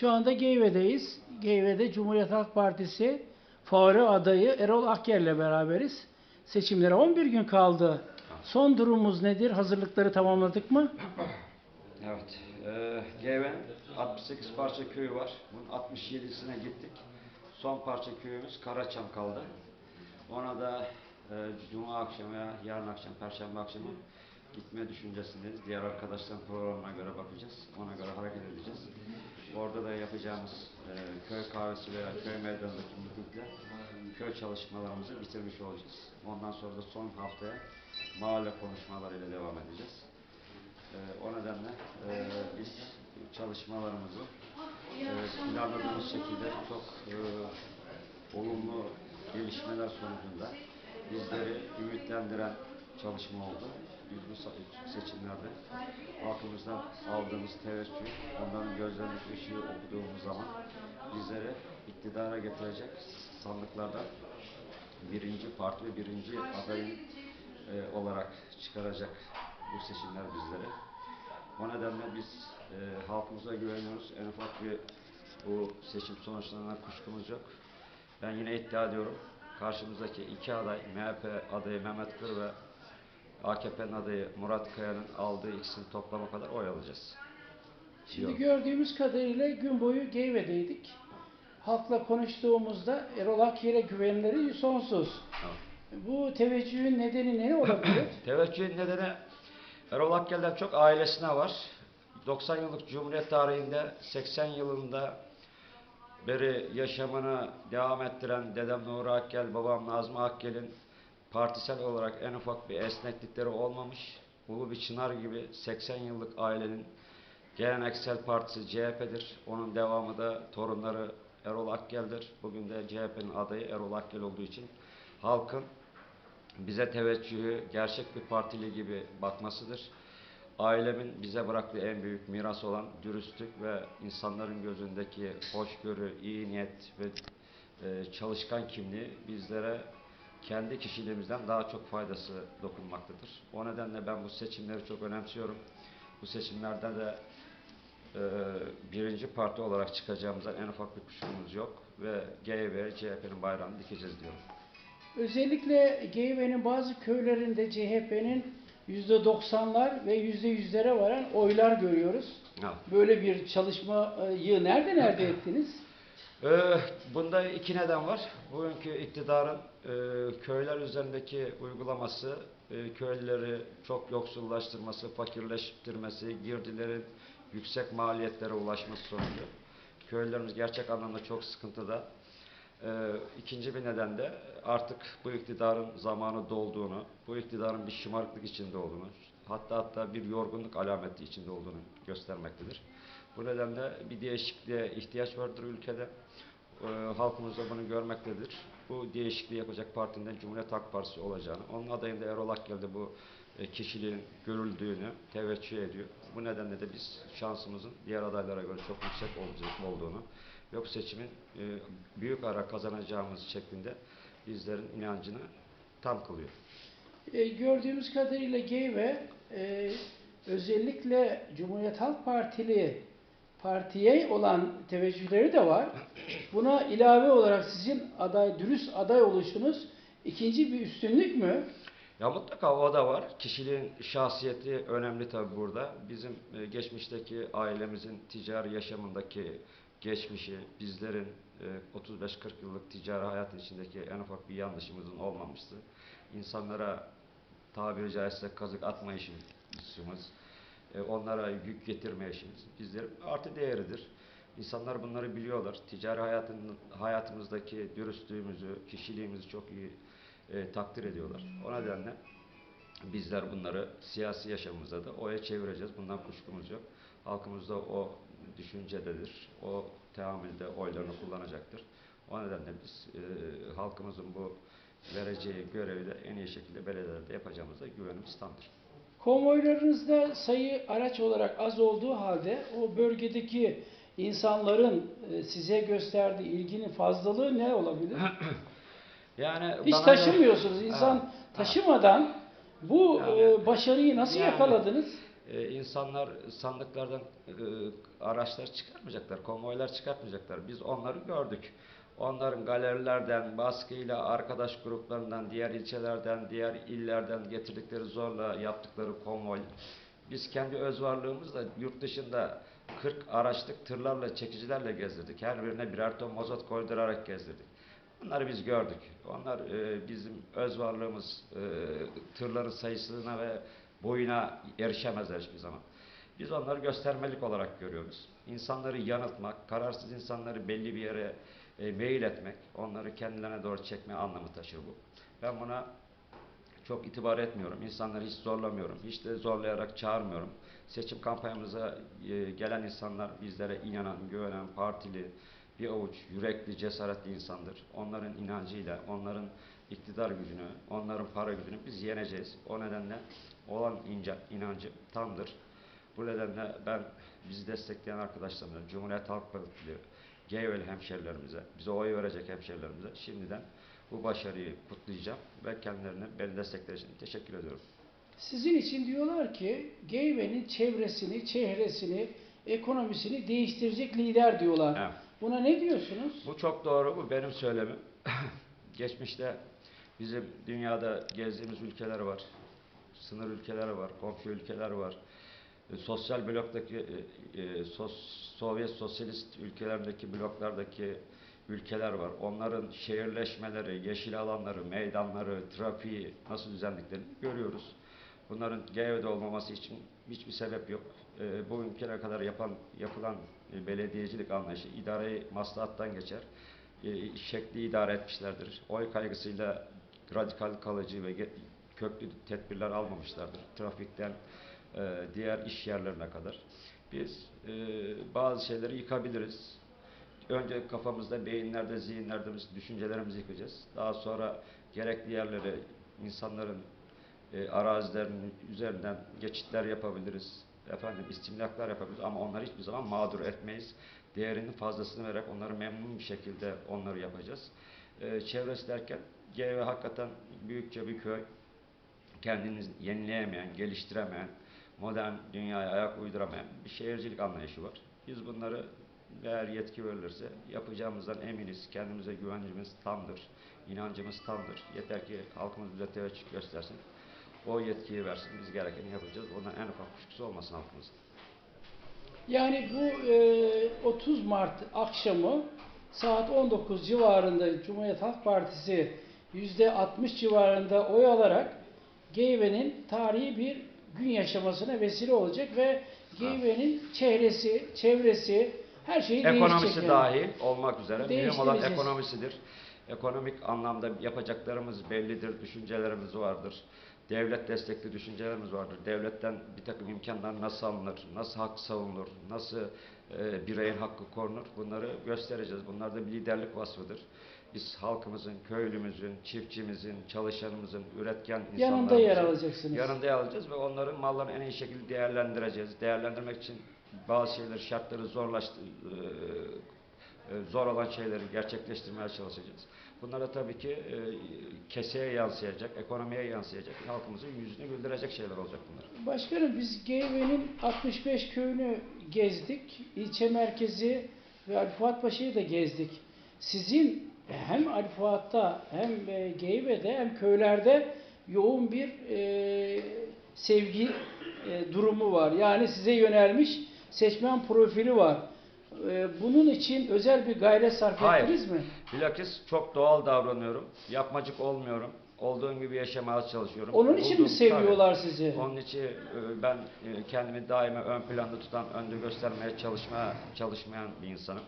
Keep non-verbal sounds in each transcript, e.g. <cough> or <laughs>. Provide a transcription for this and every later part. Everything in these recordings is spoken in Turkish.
Şu anda Geyve'deyiz. Geyve'de Cumhuriyet Halk Partisi favori adayı Erol Akyer'le beraberiz. Seçimlere 11 gün kaldı. Son durumumuz nedir? Hazırlıkları tamamladık mı? Evet. E, Geven 68 parça köyü var. Bunun 67'sine gittik. Son parça köyümüz Karaçam kaldı. Ona da e, Cuma akşamı veya yarın akşam, Perşembe akşamı gitme düşüncesindeyiz. Diğer arkadaşların programına göre bakacağız. Ona göre hareket edeceğiz. Orada da yapacağımız e, köy kahvesi veya köy meydanındaki mitingle köy çalışmalarımızı bitirmiş olacağız. Ondan sonra da son haftaya mahalle konuşmalarıyla devam edeceğiz. Ee, o nedenle e, biz çalışmalarımızı e, planladığımız şekilde çok e, olumlu gelişmeler sonucunda bizleri ümitlendiren çalışma oldu. Biz bu seçimlerde halkımızdan aldığımız teveccüh, onların gözlerindeki ışığı okuduğumuz zaman bizleri iktidara getirecek sandıklardan birinci parti ve birinci adayın e, olarak çıkaracak bu seçimler bizlere. O nedenle biz e, halkımıza güveniyoruz. En ufak bir bu seçim sonuçlarına kuşkumuz yok. Ben yine iddia ediyorum. Karşımızdaki iki aday, MHP adayı Mehmet Kır ve AKP'nin adayı Murat Kaya'nın aldığı ikisini toplama kadar oy alacağız. Şimdi Yok. gördüğümüz kadarıyla gün boyu Geyve'deydik. Halkla konuştuğumuzda Erol Akyer'e güvenleri sonsuz. Evet. Bu teveccühün nedeni ne olabilir? <clears throat> Teveccühün nedeni Erol Akgel'den çok ailesine var. 90 yıllık Cumhuriyet tarihinde 80 yılında beri yaşamını devam ettiren dedem Nuri Akgel, babam Nazmi Akgel'in partisel olarak en ufak bir esneklikleri olmamış. Ulu bir çınar gibi 80 yıllık ailenin geleneksel partisi CHP'dir. Onun devamı da torunları Erol Akgel'dir. Bugün de CHP'nin adayı Erol Akgel olduğu için halkın bize teveccühü gerçek bir partili gibi bakmasıdır. Ailemin bize bıraktığı en büyük miras olan dürüstlük ve insanların gözündeki hoşgörü, iyi niyet ve e, çalışkan kimliği bizlere kendi kişiliğimizden daha çok faydası dokunmaktadır. O nedenle ben bu seçimleri çok önemsiyorum. Bu seçimlerde de e, birinci parti olarak çıkacağımızdan en ufak bir kuşkumuz yok ve GYV, CHP'nin bayrağını dikeceğiz diyorum. Özellikle Geyve'nin bazı köylerinde CHP'nin %90'lar ve %100'lere varan oylar görüyoruz. Evet. Böyle bir çalışmayı nereden elde <clears throat> ettiniz? Ee, bunda iki neden var. Bugünkü iktidarın e, köyler üzerindeki uygulaması, e, köylüleri çok yoksullaştırması, fakirleştirmesi, girdilerin yüksek maliyetlere ulaşması sonucu. Köylülerimiz gerçek anlamda çok sıkıntıda. Ee, ikinci bir neden de artık bu iktidarın zamanı dolduğunu, bu iktidarın bir şımarıklık içinde olduğunu, hatta hatta bir yorgunluk alameti içinde olduğunu göstermektedir. Bu nedenle bir değişikliğe ihtiyaç vardır ülkede. Ee, halkımız da bunu görmektedir. Bu değişikliği yapacak partinin Cumhuriyet Halk Partisi olacağını, onun adayında Erol Akgel bu e, kişiliğin görüldüğünü teveccüh ediyor. Bu nedenle de biz şansımızın diğer adaylara göre çok yüksek olduğunu ve bu seçimin e, büyük ara kazanacağımız şeklinde bizlerin inancını tam kılıyor. E, gördüğümüz kadarıyla Geyve e, özellikle Cumhuriyet Halk Partili partiye olan teveccühleri de var. Buna ilave olarak sizin aday, dürüst aday oluşunuz ikinci bir üstünlük mü? Ya mutlaka o da var. Kişiliğin şahsiyeti önemli tabi burada. Bizim e, geçmişteki ailemizin ticari yaşamındaki geçmişi, bizlerin e, 35-40 yıllık ticari hayatın içindeki en ufak bir yanlışımızın olmamıştı. İnsanlara tabiri caizse kazık atmayışımız, e, onlara yük getirmeyişimiz bizlerin artı değeridir. İnsanlar bunları biliyorlar. Ticari hayatın, hayatımızdaki dürüstlüğümüzü, kişiliğimizi çok iyi e, takdir ediyorlar. O nedenle bizler bunları siyasi yaşamımızda da oya çevireceğiz. Bundan kuşkumuz yok. Halkımız da o düşüncededir. O teamülde oylarını kullanacaktır. O nedenle biz e, halkımızın bu vereceği görevi de en iyi şekilde belediyelerde yapacağımıza güvenimiz tamdır. Konvoylarınızda sayı araç olarak az olduğu halde o bölgedeki insanların e, size gösterdiği ilginin fazlalığı ne olabilir? <clears throat> Yani Hiç taşımıyorsunuz. İnsan Ha, ha. taşımadan bu Yani- e, başarıyı nasıl Yani- yakaladınız? e, insanlar sandıklardan e, araçlar çıkarmayacaklar, konvoylar çıkartmayacaklar. Biz onları gördük. Onların galerilerden, baskıyla, arkadaş gruplarından, diğer ilçelerden, diğer illerden getirdikleri zorla yaptıkları konvoy. Biz kendi öz varlığımızla yurt dışında 40 araçlık tırlarla, çekicilerle gezdirdik. Her birine birer ton mazot koydurarak gezdirdik. Bunları biz gördük. Onlar e, bizim öz varlığımız e, tırların sayısına ve boyuna erişemezler hiçbir zaman. Biz onları göstermelik olarak görüyoruz. İnsanları yanıltmak, kararsız insanları belli bir yere e, meyil etmek, onları kendilerine doğru çekme anlamı taşır bu. Ben buna çok itibar etmiyorum. İnsanları hiç zorlamıyorum. Hiç de zorlayarak çağırmıyorum. Seçim kampanyamıza e, gelen insanlar bizlere inanan, güvenen, partili, bir avuç yürekli, cesaretli insandır. Onların inancıyla, onların iktidar gücünü, onların para gücünü biz yeneceğiz. O nedenle olan ince, inancım tamdır. Bu nedenle ben bizi destekleyen arkadaşlarımıza, Cumhuriyet Halk Partili, GYOL hemşerilerimize, bize oy verecek hemşerilerimize şimdiden bu başarıyı kutlayacağım ve kendilerine beni destekleri için teşekkür ediyorum. Sizin için diyorlar ki Geyve'nin çevresini, çehresini, ekonomisini değiştirecek lider diyorlar. Evet. Buna ne diyorsunuz? Bu çok doğru, bu benim söylemim. <laughs> Geçmişte bizim dünyada gezdiğimiz ülkeler var. Sınır ülkeleri var, komşu ülkeler var. E, Sosyal bloktaki, e, e, sos- Sovyet sosyalist ülkelerindeki bloklardaki ülkeler var. Onların şehirleşmeleri, yeşil alanları, meydanları, trafiği nasıl düzenlediklerini görüyoruz. Bunların GEO'da olmaması için hiçbir sebep yok. E, bu ülkelere kadar yapan, yapılan e, belediyecilik anlayışı idareyi maslahattan geçer. E, şekli idare etmişlerdir. Oy kaygısıyla radikal kalıcı ve köklü tedbirler almamışlardır. Trafikten diğer iş yerlerine kadar. Biz e, bazı şeyleri yıkabiliriz. Önce kafamızda, beyinlerde, zihinlerde düşüncelerimizi yıkacağız. Daha sonra gerekli yerlere insanların e, arazilerinin üzerinden geçitler yapabiliriz. Efendim istimlaklar yapabiliriz ama onları hiçbir zaman mağdur etmeyiz. Değerinin fazlasını vererek onları memnun bir şekilde onları yapacağız. E, çevresi derken GV hakikaten büyükçe bir köy. Kendini yenileyemeyen, geliştiremeyen, modern dünyaya ayak uyduramayan bir şehircilik anlayışı var. Biz bunları eğer yetki verilirse yapacağımızdan eminiz. Kendimize güvencimiz tamdır. inancımız tamdır. Yeter ki halkımız bize teveccüh göstersin. O yetkiyi versin. Biz gerekeni yapacağız. Ondan en ufak kuşkusu olmasın halkımızın. Yani bu e, 30 Mart akşamı saat 19 civarında Cumhuriyet Halk Partisi %60 civarında oy alarak Geyve'nin tarihi bir gün yaşamasına vesile olacak ve Geyve'nin çehresi, çevresi her şeyi. Ekonomisi dahil olmak üzere mühim olan ekonomisidir. Ekonomik anlamda yapacaklarımız bellidir, düşüncelerimiz vardır. Devlet destekli düşüncelerimiz vardır. Devletten bir takım imkanlar nasıl alınır, nasıl hak savunulur, nasıl e, bireyin hakkı korunur bunları göstereceğiz. Bunlar da bir liderlik vasfıdır. Biz halkımızın, köylümüzün, çiftçimizin, çalışanımızın, üretken Yanında yer alacaksınız. Yanında yer alacağız ve onların mallarını en iyi şekilde değerlendireceğiz. Değerlendirmek için bazı şeyleri, şartları zorlaştı, e, e, zor olan şeyleri gerçekleştirmeye çalışacağız. Bunlar da tabii ki e, keseye yansıyacak, ekonomiye yansıyacak, halkımızın yüzünü güldürecek şeyler olacak bunlar. Başkanım biz Geyve'nin 65 köyünü gezdik. İlçe merkezi ve Ali Fuat da gezdik. Sizin hem Ali Fuat'ta hem e, Geyve'de hem köylerde yoğun bir e, sevgi e, durumu var. Yani size yönelmiş seçmen profili var. E, bunun için özel bir gayret sarf Hayır. ettiniz mi? Bilakis çok doğal davranıyorum, yapmacık olmuyorum. Olduğum gibi yaşamaya çalışıyorum. Onun için mi Bulduğum- seviyorlar sizi? Onun için e, ben e, kendimi daima ön planda tutan, önde göstermeye çalışmaya çalışmayan bir insanım.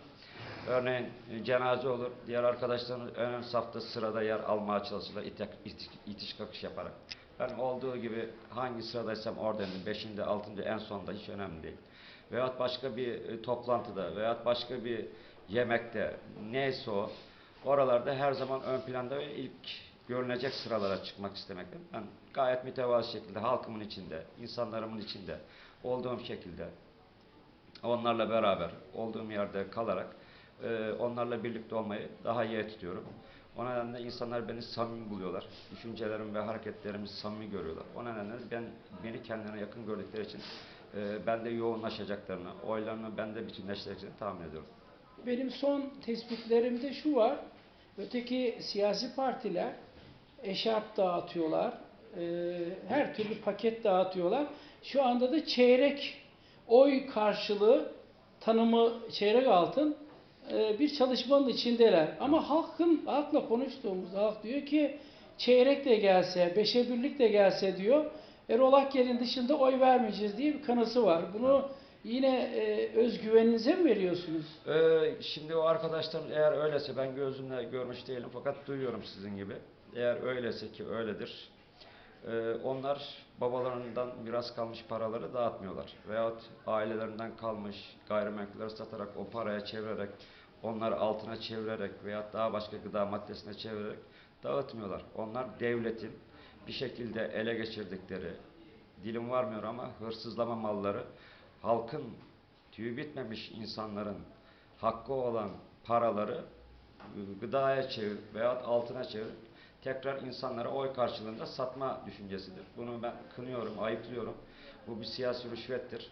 Örneğin e, cenaze olur, diğer arkadaşlarımız ön ön safta sırada yer almaya çalışırlar, itiş, itiş, itiş kakış yaparak. Ben olduğu gibi hangi sıradaysam oradayım, beşinde, altında, en sonda hiç önemli değil. Veyahut başka bir e, toplantıda veyahut başka bir yemekte neyse o, oralarda her zaman ön planda ve ilk görünecek sıralara çıkmak istemekte. Ben gayet mütevazı şekilde halkımın içinde, insanlarımın içinde olduğum şekilde onlarla beraber olduğum yerde kalarak e, onlarla birlikte olmayı daha iyi tutuyorum. O nedenle insanlar beni samimi buluyorlar. Düşüncelerimi ve hareketlerimi samimi görüyorlar. O nedenle ben beni kendilerine yakın gördükleri için e, bende yoğunlaşacaklarını, oylarını bende bütünleştireceklerini tahmin ediyorum. Benim son tespitlerimde şu var. Öteki siyasi partiler eşarp dağıtıyorlar. e, her türlü paket dağıtıyorlar. Şu anda da çeyrek oy karşılığı tanımı çeyrek altın e, bir çalışmanın içindeler. Ama halkın halkla konuştuğumuzda halk diyor ki çeyrek de gelse, beşe birlik de gelse diyor. Erol Akgel'in dışında oy vermeyeceğiz diye bir kanısı var. Bunu yine e, özgüveninize mi veriyorsunuz? Ee, şimdi o arkadaşlar eğer öylese ben gözümle görmüş değilim fakat duyuyorum sizin gibi. Eğer öylese ki öyledir. ee, onlar babalarından miras kalmış paraları dağıtmıyorlar. Veyahut ailelerinden kalmış gayrimenkulleri satarak o paraya çevirerek onları altına çevirerek veyahut daha başka gıda maddesine çevirerek dağıtmıyorlar. Onlar devletin bir şekilde ele geçirdikleri dilim varmıyor ama hırsızlama malları halkın tüyü bitmemiş insanların hakkı olan paraları e, gıdaya çevir veyahut altına çevir tekrar insanlara oy karşılığında satma düşüncesidir. Bunu ben kınıyorum, ayıplıyorum. Bu bir siyasi rüşvettir.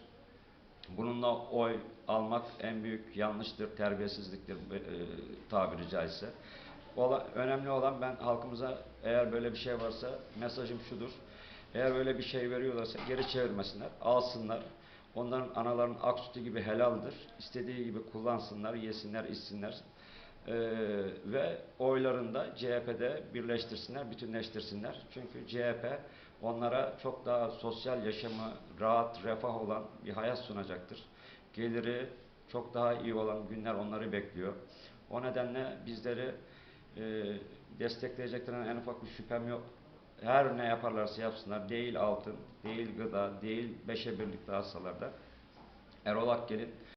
Bununla oy almak en büyük yanlıştır, terbiyesizliktir e, tabiri caizse. Önemli olan ben halkımıza eğer böyle bir şey varsa mesajım şudur. Eğer böyle bir şey veriyorlarsa geri çevirmesinler, alsınlar. Onların anaların ak sütü gibi helaldir. İstediği gibi kullansınlar, yesinler, içsinler. Ee, ve oylarını da CHP'de birleştirsinler, bütünleştirsinler. Çünkü CHP onlara çok daha sosyal yaşamı, rahat, refah olan bir hayat sunacaktır. Geliri çok daha iyi olan günler onları bekliyor. O nedenle bizleri e, destekleyeceklerine en ufak bir şüphem yok. Her ne yaparlarsa yapsınlar, değil altın, değil gıda, değil beşe birlik dağıtsalar da Erol Akgel'in